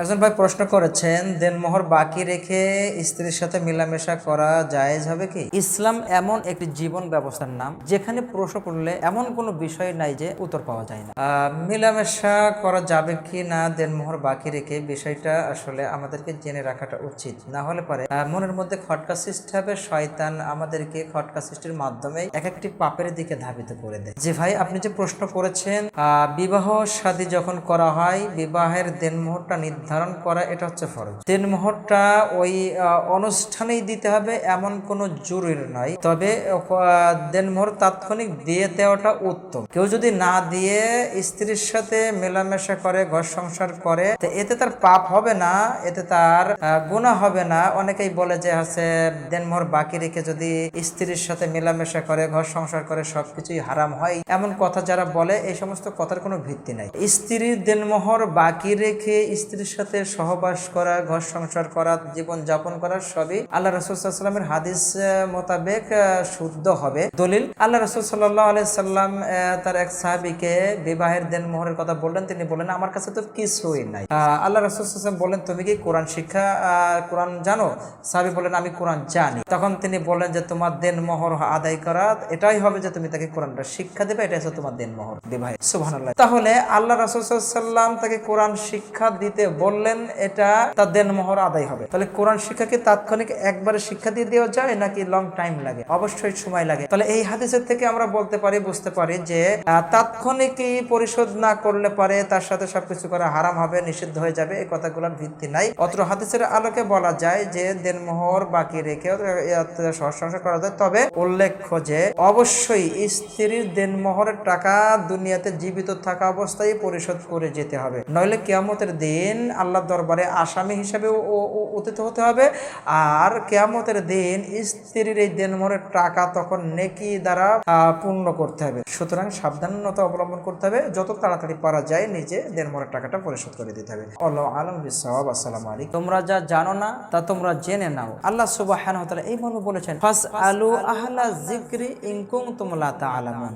একজন ভাই প্রশ্ন করেছেন দেনমোহর বাকি রেখে স্ত্রীর সাথে মেলামেশা করা জায়েজ হবে কি? ইসলাম এমন একটি জীবন ব্যবস্থার নাম, যেখানে প্রশ্ন করলে এমন কোনো বিষয় নাই যে উত্তর পাওয়া যায় না। মেলামেশা করা যাবে কি না দেনমোহর বাকি রেখে বিষয়টা আসলে আমাদেরকে জেনে রাখাটা উচিত। না হলে পরে মনের মধ্যে খটকা সৃষ্টি হবে, শয়তান আমাদেরকে খটকা সৃষ্টির মাধ্যমে এক একটি পাপের দিকে ধাবিত করে দেয়। যে ভাই, আপনি যে প্রশ্ন করেছেন বিবাহ শাদী যখন করা হয়, বিবাহের দেনমোহরটা নির্ধারণ করা এটা হচ্ছে ফরজ। দেনমোহরটা ওই আহ, অনুষ্ঠানেই দিতে হবে এমন কোনো জরুরি নয়। তবে আহ, দেনমোহর তাৎক্ষণিক দিয়ে দেওয়াটা উত্তম। কেউ যদি না দিয়ে স্ত্রীর সাথে মেলামেশা করে ঘর সংসার করে এতে তার পাপ হবে না এতে তার গুণা হবে না। অনেকেই বলে যে হচ্ছে দেনমোহর বাকি রেখে যদি স্ত্রীর সাথে মেলামেশা করে ঘর সংসার করে সবকিছুই হারাম হয় এমন কথা যারা বলে এই সমস্ত কথার কোনো ভিত্তি নাই। স্ত্রীর দেনমোহর বাকি রেখে স্ত্রীর সাথে সহবাস করা, ঘর সংসার করা, জীবন যাপন করা, সবই আল্লাহ রসুলামের হাদিস মোতাবেক শুদ্ধ হবে। দলিল, আল্লাহ রসুল সাল্লাহ আলাইসাল্লাম তার এক সাহাবিকে বিবাহের দেনমোহরের কথা বললেন। তিনি বললেন, আমার কাছে তো কিছুই নাই। আল্লাহ রসুল বললেন, তুমি কি কোরআন শিক্ষা কোরআন জানো? সাহাবি বললেন, আমি কোরআন জানি। তখন তিনি বললেন যে, তোমার দেন মোহর আদায় করা, এটাই হবে যে, তুমি তাকে কোরআনটা শিক্ষা দেবে, এটাই হচ্ছে তোমার দেনমোহর বিবাহে। সুবহানাল্লাহ। তাহলে আল্লাহ রসুলাম তাকে কোরআন শিক্ষা দিতে বললেন এটা তার দেনমোহর আদায় হবে। তাহলে কোরআন শিক্ষা কি তাৎক্ষণিক একবারে শিক্ষা দিয়ে দেওয়া যায় নাকি লং টাইম লাগে? অবশ্যই সময় লাগে। তাহলে এই হাদিসের থেকে আমরা বলতে পারি বুঝতে পারি যে আহ, তাৎক্ষণিকই পরিশোধ না করলে পারে তার সাথে সবকিছু করা হারাম হবে নিষিদ্ধ হয়ে যাবে এই কথাগুলোর ভিত্তি নাই। অত্র হাদিসের আলোকে বলা যায় যে দেনমোহর বাকি রেখে সংসার করা যায়। তবে উল্লেখ্য যে অবশ্যই স্ত্রীর দেনমোহরের টাকা দুনিয়াতে জীবিত থাকা অবস্থায় পরিশোধ করে যেতে হবে। নইলে কেয়ামতের দিন আল্লাহ দরবারে আসামি হিসাবে উত্থিত হতে হবে। আর কেয়ামতের দিন স্ত্রীর এই দেনমোহরের টাকা তখন নেকি দ্বারা পূর্ণ করতে হবে। সুতরাং সাবধানতা অবলম্বন করতে হবে। যত তাড়াতাড়ি পারা যায়, নিজে দেনমোহরের টাকাটা পরিশোধ করে দিতে হবে। আলম বিসাব আসসালামু আলাইকুম। তোমরা যা জানো না, তা তোমরা জেনে নাও। আল্লাহ সুবাহ এই মর্মে বলেছেন ফাস আলু আহলা জিক্রি ইনকুম তোমলা তা আলামুন